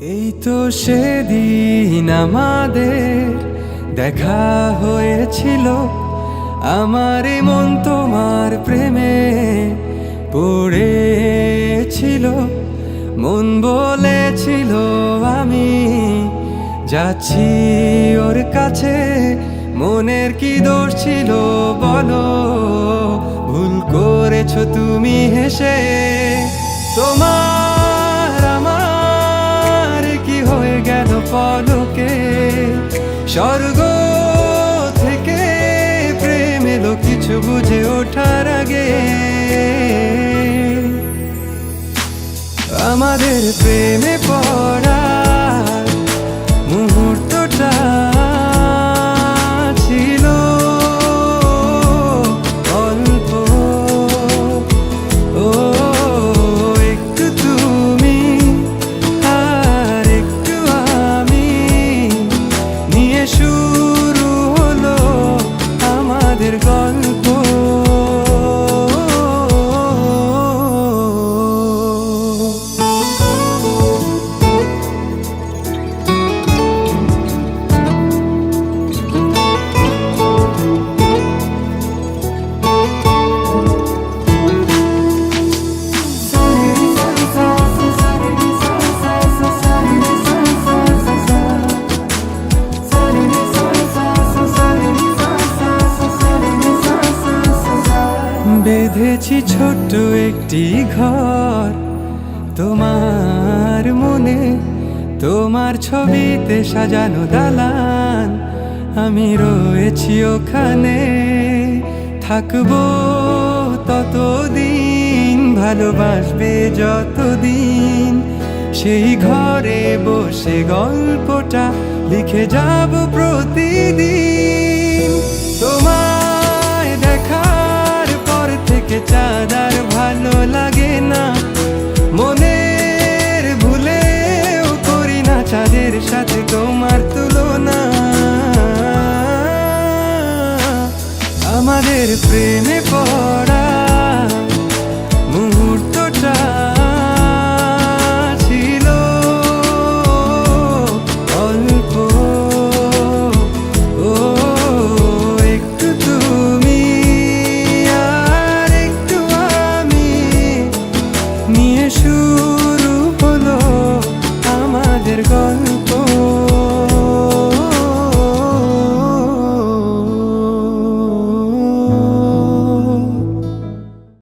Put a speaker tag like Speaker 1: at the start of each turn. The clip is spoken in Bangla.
Speaker 1: এই তো সেদিন আমাদের দেখা হয়েছিল। আমার মন তোমার প্রেমে পড়েছিল। মন বলেছিল, আমি যাচ্ছি ওর কাছে। মনের কি দোষ ছিল বলো? ভুল করেছ তুমি হেসে। তোমার বুঝে ওঠার আগে আমাদের প্রেমে পড়া বেঁধেছি ছোট্ট একটি ঘর। তোমার মনে, তোমার ছবিতে সাজানো দালান। আমি রয়েছি ওখানে, থাকব ততদিন, ভালোবাসবে যতদিন। সেই ঘরে বসে গল্পটা লিখে যাব প্রতিদিন। পর আর ভালো লাগে না। মনের ভুলেও করি না, চাঁদের সাথে তোমার তুলনা। আমাদের প্রেমে পড় 这个。